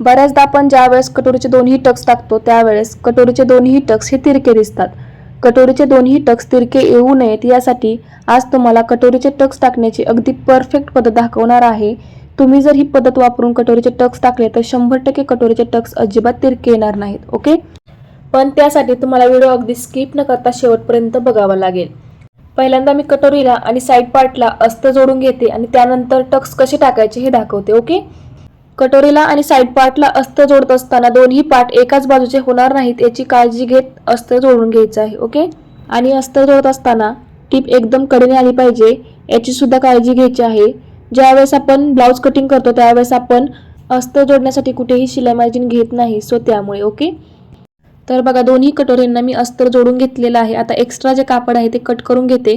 बऱ्याचदा आपण ज्यावेळेस कटोरीचे दोन्ही टक्स टाकतो त्यावेळेस कटोरीचे दोन्ही टक्स हे तिरके दिसतात. कटोरीचे दोन्ही टक्स तिरके येऊ नयेत यासाठी आज तुम्हाला कटोरीचे टक्स टाकण्याची अगदी परफेक्ट पद्धत दाखवणार आहे. तुम्ही जर ही पद्धत वापरून कटोरीचे टक्स टाकले तर शंभर टक्के कटोरीचे टक्स अजिबात तिरके येणार नाहीत ओके? पण त्यासाठी तुम्हाला व्हिडिओ अगदी स्किप न करता शेवटपर्यंत बघावा लागेल. पहिल्यांदा मी कटोरीला आणि साईड पार्टला अस्त जोडून घेते आणि त्यानंतर टक्स कसे टाकायचे हे दाखवते ओके? कटोरीला आणि साईड पार्टला अस्त जोडत असताना दोन्ही पार्ट एकाच बाजूचे होणार नाहीत याची काळजी घेत अस्त जोडून घ्यायचं आहे ओके? आणि अस्त जोडत असताना टीप एकदम कडेने आली पाहिजे याची सुद्धा काळजी घ्यायची आहे. ज्यावेळेस आपण ब्लाऊज कटिंग करतो त्यावेळेस आपण अस्तर जोडण्यासाठी कुठेही शिलाई मार्जिन घेत नाही सो त्यामुळे ओके? तर बघा दोन्ही कटोरींना मी अस्तर जोडून घेतलेलं आहे. आता एक्स्ट्रा जे कापड आहे ते कट करून घेते.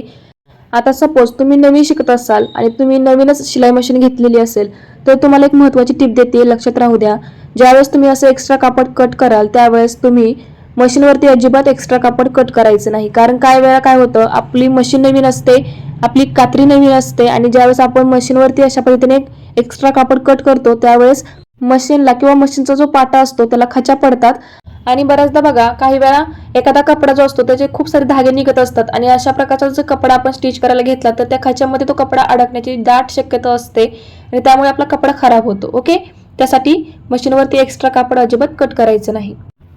आता सपोज तुम्ही नवीन शिकत असाल आणि तुम्ही नवीनच शिलाई मशीन घेतलेली असेल तर तुम्हाला एक महत्त्वाची टिप देते लक्षात राहू द्या. ज्यावेळेस तुम्ही असं एक्स्ट्रा कापड कट कराल त्यावेळेस तुम्ही मशीनवरती अजिबात एक्स्ट्रा कापड कट करायचं नाही. कारण काय वेळा काय होतं आपली मशीन नवीन असते आपली कात्री नवीन असते आणि ज्यावेळेस आपण मशीनवरती अशा पद्धतीने एक्स्ट्रा कापड कट करतो त्यावेळेस मशीनला किंवा मशीनचा जो पाटा असतो त्याला खचा पडतात. आणि बऱ्याचदा बघा काही वेळा एखादा कपडा जो असतो त्याचे खूप सारे धागे निघत असतात. आणि अशा प्रकारचा जर कपडा आपण स्टिच करायला घेतला तर त्या खाच्यामध्ये तो कपडा अडकण्याची दाट शक्यता असते. आणि त्यामुळे आपला कपडा खराब होतो ओके? त्यासाठी मशीनवरती एक्स्ट्रा कापड अजिबात कट करायचं नाही.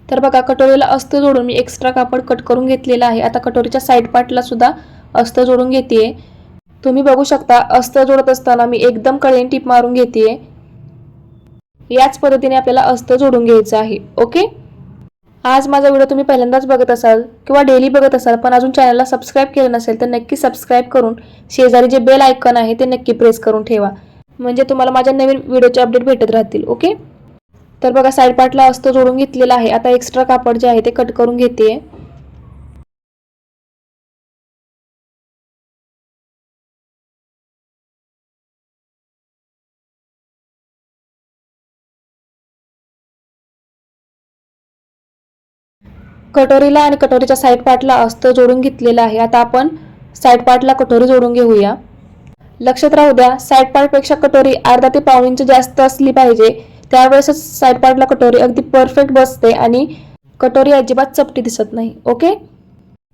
तर बघा कटोरीला अस्तर जोडून मी एक्स्ट्रा कापड कट करून घेतलेला आहे. आता कटोरीच्या साईड पार्टला सुद्धा अस्त जोडून घेते तुम्ही बघू शकता अस्त जोडत असताना मी एकदम कळेन टीप मारून घेते याच पद्धतीने आपल्याला अस्त जोडून घ्यायचं आहे ओके? आज माझा व्हिडिओ तुम्ही पहिल्यांदाच बघत असाल किंवा डेली बघत असाल पण अजून चॅनलला सबस्क्राईब केलं नसेल तर नक्की सबस्क्राईब करून शेजारी जे बेल आयकॉन आहे ते नक्की प्रेस करून ठेवा. म्हणजे तुम्हाला माझ्या नवीन व्हिडिओचे अपडेट भेटत राहतील ओके तर बघा साईड पार्टला अस्तर जोडून घेतलेला आहे. आता एक्स्ट्रा कापड जे आहे ते कट करून घेते कटोरीला आणि कटोरीच्या साईड पार्टला अस्त जोडून घेतलेलं आहे. आता आपण साईड पार्टला कटोरी जोडून घेऊया. लक्षात राहू द्या साईड पार्टपेक्षा कटोरी अर्धा ते पाऊण इंच जास्त असली पाहिजे. त्यावेळेसच साईड पार्टला कटोरी अगदी परफेक्ट बसते आणि कटोरी अजिबात चपटी दिसत नाही. ओके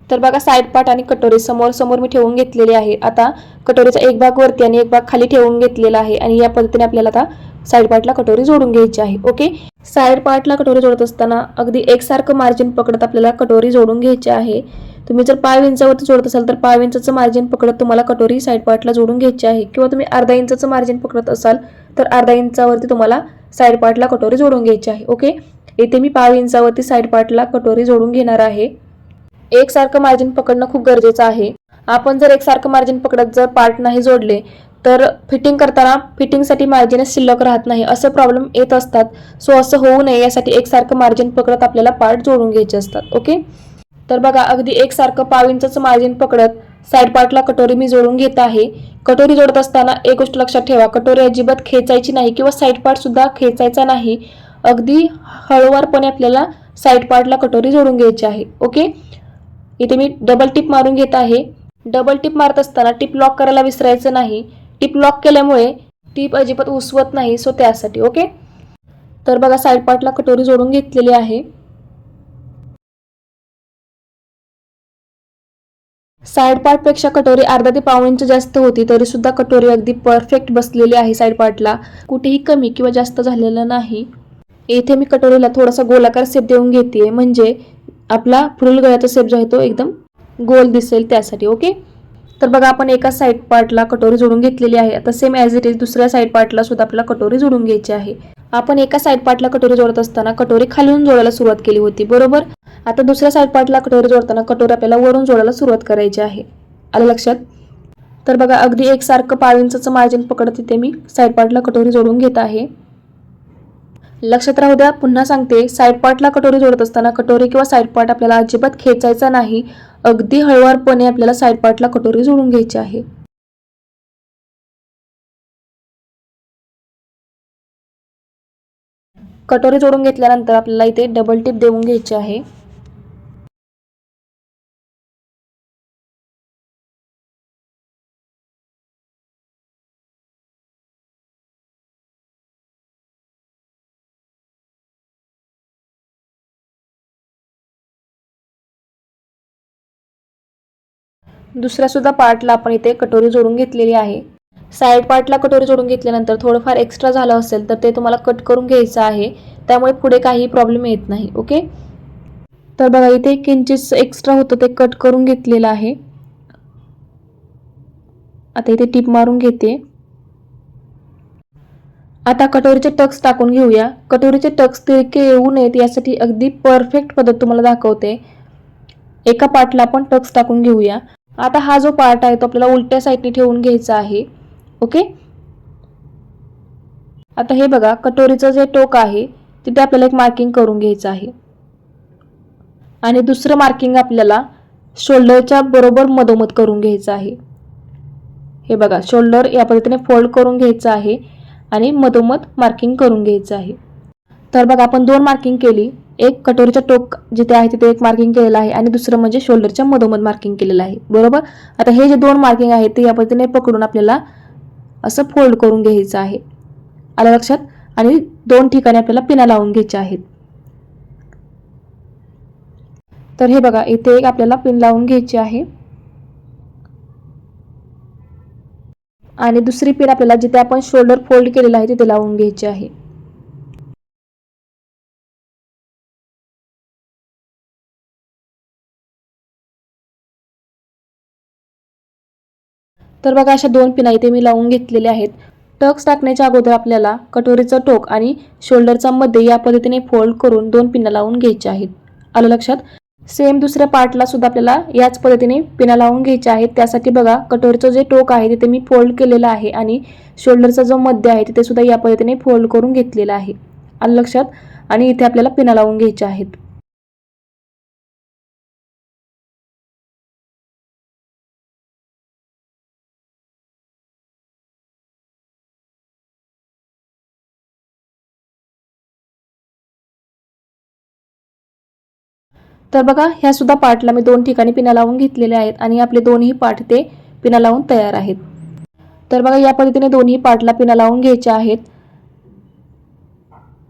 तर बघा साईड पार्ट आणि कटोरी समोर समोर मी ठेवून घेतलेली आहे. आता कटोरीचा एक भाग वरती आणि एक भाग खाली ठेवून घेतलेला आहे आणि या पद्धतीने आपल्याला आता साईड पार्टला कटोरी जोडून घ्यायची आहे ओके? साईड पार्टला कटोरी जोडत असताना अगदी एकसारखं मार्जिन पकडत आपल्याला कटोरी जोडून घ्यायची आहे. तुम्ही जर पाव इंचावरती जोडत असाल तर पाव इंचाचं मार्जिन पकडत तुम्हाला कटोरी साईड पार्टला जोडून घ्यायची आहे. किंवा तुम्ही अर्धा इंचाचं मार्जिन पकडत असाल तर अर्धा इंचावरती तुम्हाला साईड पार्टला कटोरी जोडून घ्यायची आहे ओके? येथे मी पाव इंचावरती साईड पार्टला कटोरी जोडून घेणार आहे. एकसारखं मार्जिन पकडणं खूप गरजेचं आहे. आपण जर एकसारखं मार्जिन पकडत जर पार्ट नाही जोडले तर फिटिंग करताना फिटिंगसाठी मार्जिनच शिल्लक राहत नाही. असं प्रॉब्लेम येत असतात. सो असं होऊ नये. यासाठी एकसारखं मार्जिन पकडत आपल्याला पार्ट जोडून घ्यायचे असतात. ओके तर बघा अगदी एकसारखं पाव इंचाचं मार्जिन पकडत साईड पार्टला कटोरी मी जोडून घेत आहे. कटोरी जोडत असताना एक गोष्ट लक्षात ठेवा. कटोरी अजिबात खेचायची नाही किंवा साईड पार्ट सुद्धा खेचायचा नाही. अगदी हळूवारपणे आपल्याला साईड पार्टला कटोरी जोडून घ्यायची आहे. ओके इथे मी डबल टिप मारून घेत आहे. डबल टिप मारत असताना टिप लॉक करायला विसरायचं नाही. टिप लॉक केल्यामुळे टिप अजिबात उसवत नाही सो त्यासाठी ओके तर बघा साईड पार्टला कटोरी जोडून घेतलेली आहे. साईड पार्टपेक्षा कटोरी अर्धा ते पाऊण इंच जास्त होती तरी सुद्धा कटोरी अगदी परफेक्ट बसलेली आहे साईड पार्टला कुठेही कमी किंवा जास्त झालेलं नाही. येथे मी कटोरीला थोडासा गोलाकार सेप देऊन घेते म्हणजे आपला फुल गळ्याचा सेप जो आहे तो एकदम गोल दिसेल त्यासाठी ओके तर बघा आपण एका साईड पार्टला कटोरी जोडून घेतलेली आहे. आता सेम ॲज इट इज दुसऱ्या साईड पार्टला सुद्धा आपल्याला कटोरी जोडून घ्यायची आहे. आपण एका साईड पार्टला कटोरी जोडत असताना कटोरी खालून जोडायला सुरुवात केली होती बरोबर? आता दुसऱ्या साईड पार्टला कटोरी जोडताना कटोरी आपल्याला वरून जोडायला सुरुवात करायची आहे. आलं लक्षात? तर बघा अगदी एकसारखं पाव इंचाचं मार्जिन पकडत तिथे मी साईड पार्टला कटोरी जोडून घेत आहे. लक्षात राहू द्या पुन्हा सांगते साईड पार्टला कटोरी जोडत असताना कटोरी किंवा साईड पार्ट आपल्याला अजिबात खेचायचा नाही. अगदी हळुवारपणे आपल्याला साईड पार्टला कटोरी जोडून घ्यायची आहे. कटोरी जोडून घेतल्यानंतर आपल्याला इथे डबल टिप देऊन घ्यायची आहे. दुसऱ्या सुद्धा पार्टला आपण इथे कटोरी जोडून घेतलेली आहे. साईड पार्टला कटोरी जोडून घेतल्यानंतर थोडंफार एक्स्ट्रा झालं असेल तर ते तुम्हाला कट करून घ्यायचं आहे. त्यामुळे पुढे काही प्रॉब्लेम येत नाही ओके? तर बघा इथे किंचित एक्स्ट्रा होतं ते कट करून घेतलेलं आहे. आता इथे टीप मारून घेते. आता कटोरीचे टक्स टाकून घेऊया. कटोरीचे टक्स तिरके येऊ नयेत यासाठी अगदी परफेक्ट पद्धत तुम्हाला दाखवते. एका पार्टला आपण टक्स टाकून घेऊया. आता हा जो पार्ट आहे तो आपल्याला उलट्या साईडने ठेवून घ्यायचा आहे. ओके आता हे बघा कटोरीचं जे टोक आहे तिथे आपल्याला एक मार्किंग करून घ्यायचं आहे. आणि दुसरं मार्किंग आपल्याला शोल्डरच्या बरोबर मधोमध करून घ्यायचं आहे. हे बघा शोल्डर या पद्धतीने फोल्ड करून घ्यायचं आहे आणि मधोमध मार्किंग करून घ्यायचं आहे. तर बघा आपण दोन मार्किंग केली. एक कटोरीचा टोक जिथे आहे तिथे एक मार्किंग केलेलं आहे आणि दुसरं म्हणजे शोल्डरच्या मधोमध मार्किंग केलेलं आहे. बरोबर? आता हे जे दोन मार्किंग आहेत ते या पद्धतीने पकडून आपल्याला असं फोल्ड करून घ्यायचं आहे. आलं लक्षात? आणि दोन ठिकाणी आपल्याला पिना लावून घ्यायच्या आहेत. तर हे बघा इथे एक आपल्याला पिन लावून घ्यायची आहे. आणि दुसरी पिन आपल्याला जिथे आपण शोल्डर फोल्ड केलेला आहे तिथे लावून घ्यायची आहे. तर बघा अशा दोन पिना इथे मी लावून घेतलेल्या आहेत. टक्स टाकण्याच्या अगोदर आपल्याला कटोरीचं टोक आणि शोल्डरचा मध्ये या पद्धतीने फोल्ड करून दोन पिना लावून घ्यायच्या आहेत. आलं लक्षात? सेम दुसऱ्या पार्टला सुद्धा आपल्याला याच पद्धतीने पिना लावून घ्यायच्या आहेत. त्यासाठी बघा कटोरीचं जे टोक आहे तिथे मी फोल्ड केलेलं आहे आणि शोल्डरचा जो मध्य आहे तिथे सुद्धा या पद्धतीने फोल्ड करून घेतलेला आहे. आलं लक्षात? आणि इथे आपल्याला पिना लावून घ्यायच्या आहेत. तर बघा ह्या सुद्धा पार्टला मी दोन ठिकाणी पिना लावून घेतलेले आहेत आणि आपले दोन्ही पार्ट ते पिना लावून तयार आहेत. तर बघा या पद्धतीने दोन्ही पार्टला पिना लावून घ्यायच्या आहेत.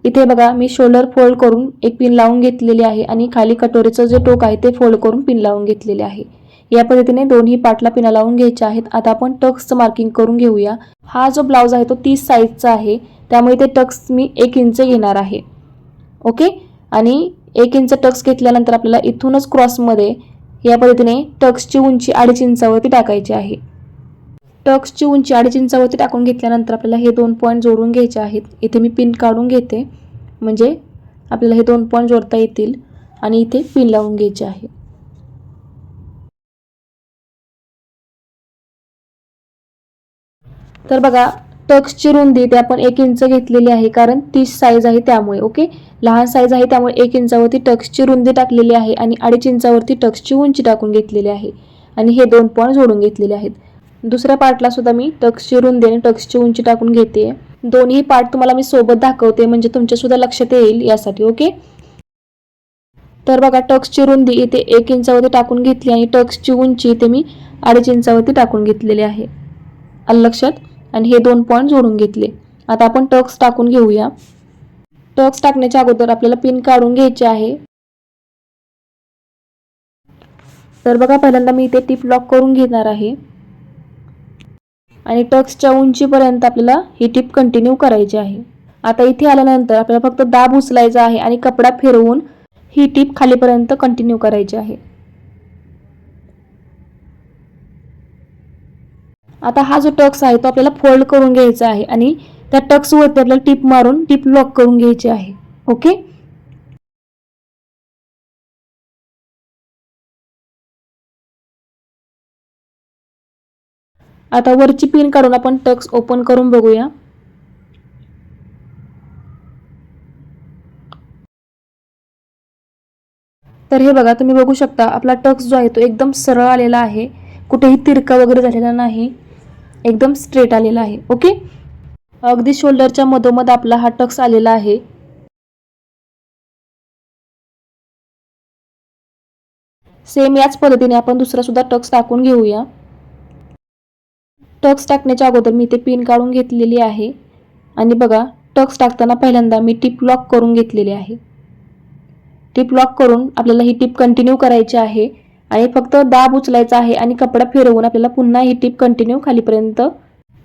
इथे बघा मी शोल्डर फोल्ड करून एक पिन लावून घेतलेली आहे आणि खाली कटोरीचं जे टोक आहे ते फोल्ड करून पिन लावून घेतलेले आहे. या पद्धतीने दोन्ही पार्टला पिना लावून घ्यायच्या आहेत. आता आपण टक्सचं मार्किंग करून घेऊया. हा जो ब्लाऊज आहे तो तीस साईजचा आहे. त्यामुळे ते टक्स मी एक इंच घेणार आहे. ओके आणि एक इंच टक्स घेतल्यानंतर आपल्याला इथूनच क्रॉसमध्ये या पद्धतीने टक्सची उंची अडीच इंचावरती टाकायची आहे. टक्सची उंची अडीच इंचावरती टाकून घेतल्यानंतर आपल्याला हे दोन पॉईंट जोडून घ्यायचे आहेत. इथे मी पिन काढून घेते. म्हणजे आपल्याला हे दोन पॉईंट जोडता येतील आणि इथे पिन लावून घ्यायचे आहे. तर बघा टक्सची रुंदी ते आपण एक इंच घेतलेली आहे कारण तीस साईज आहे त्यामुळे ओके लहान साईज आहे त्यामुळे एक इंचावरती टक्सची रुंदी टाकलेली आहे आणि अडीच इंचावरती टक्सची उंची टाकून घेतलेली आहे. आणि हे दोन पॉईंट जोडून घेतलेले आहेत. दुसऱ्या पार्टला सुद्धा मी टक्सची रुंदी आणि टक्सची उंची टाकून घेते. दोन्ही पार्ट तुम्हाला मी सोबत दाखवते म्हणजे तुमच्या सुद्धा लक्षात येईल यासाठी ओके तर बघा टक्सची रुंदी इथे एक इंचावरती टाकून घेतली आणि टक्सची उंची इथे मी अडीच इंचावरती टाकून घेतलेली आहे. आलं लक्षात? आणि हे दोन पॉईंट जोडून घेतले. आता आपण टक्स टाकून घेऊया. टक्स टाकण्याच्या अगोदर आपल्याला पिन काढून घ्यायचे आहे. तर बघा पहिल्यांदा मी इथे टिप लॉक करून घेणार आहे. आणि टक्सच्या उंचीपर्यंत आपल्याला ही टिप कंटिन्यू करायची आहे. आता इथे आल्यानंतर आपल्याला फक्त दाब उचलायचा आहे आणि कपडा फिरवून ही टिप खालीपर्यंत कंटिन्यू करायची आहे. आता हा जो टक्स आहे तो आपल्याला फोल्ड करून घ्यायचा आहे आणि त्या टक्सवरती आपल्याला टिप मारून टिप लॉक करून घ्यायची आहे. ओके? आता वरची पिन काढून आपण टक्स ओपन करून बघूया. तर हे बघा तुम्ही बघू शकता आपला टक्स जो आहे तो एकदम सरळ आलेला आहे. कुठेही तिरका वगैरे झालेला नाही. एकदम स्ट्रेट आलेला आहे ओके अगदी शोल्डरच्या मधोमध आपला हा टक्स आलेला आहे. सेम याच पद्धतीने आपण दुसरा सुद्धा टक्स टाकून घेऊया. टक्स टाकण्याच्या अगोदर मी ते पिन काढून घेतलेली आहे. आणि बघा टक्स टाकताना पहिल्यांदा मी टिप लॉक करून घेतलेली आहे. टिप लॉक करून आपल्याला ही टिप कंटिन्यू करायची आहे. आणि फक्त दाब उचलायचा आहे आणि कपडा फिरवून आपल्याला पुन्हा ही टीप कंटिन्यू खालीपर्यंत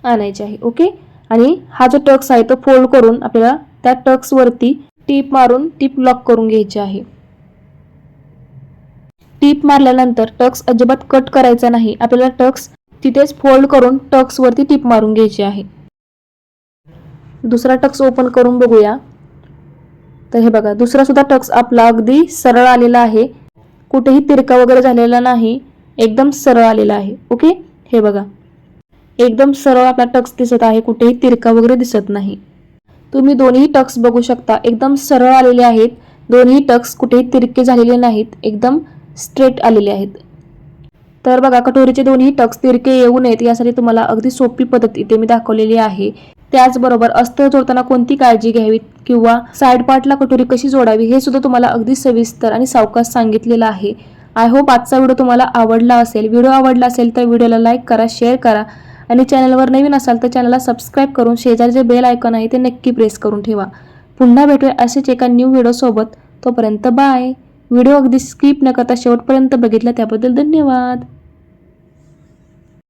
आणायची आहे ओके आणि हा जो टक्स आहे तो फोल्ड करून आपल्याला त्या टक्सवरती टीप मारून टीप लॉक करून घ्यायची आहे. टीप मारल्यानंतर टक्स अजिबात कट करायचा नाही. आपल्याला टक्स तिथेच फोल्ड करून टक्सवरती टीप मारून घ्यायची आहे. दुसरा टक्स ओपन करून बघूया. तर हे बघा दुसरा सुद्धा टक्स आपला अगदी सरळ आलेला आहे. कुठेही तिरका वगैरे झालेला नाही एकदम सरळ आलेला आहे. ओके हे बघा. एकदम सरळ आपला टक्स दिसत आहे कुठेही तिरका वगैरे दिसत नाही. तुम्ही दोन्ही टक्स बघू शकता. एकदम सरळ आलेले आहेत. दोन्ही टक्स कुठेही तिरके झालेले नाहीत. एकदम स्ट्रेट आलेले आहेत. तर बघा कटोरीचे दोन्ही टक्स तिरके येऊ नयेत यासाठी तुम्हाला अगदी सोपी पद्धत इथे मी दाखवलेली आहे. त्याचबरोबर अस्तर जोडताना कोणती काळजी घ्यावी किंवा साईड पार्टला कटोरी कशी जोडावी हे सुद्धा तुम्हाला अगदी सविस्तर आणि सावकाश सांगितलेलं आहे. आय होप आजचा व्हिडिओ तुम्हाला आवडला असेल. व्हिडिओ आवडला असेल तर व्हिडिओला लाईक करा शेअर करा आणि चॅनलवर नवीन असाल तर चॅनलला सबस्क्राईब करून शेजारी जे बेल आयकॉन आहे ते नक्की प्रेस करून ठेवा. पुन्हा भेटूया असेच एका न्यू व्हिडिओसोबत तोपर्यंत बाय व्हिडिओ अगदी स्किप न करता शेवटपर्यंत बघितला त्याबद्दल धन्यवाद.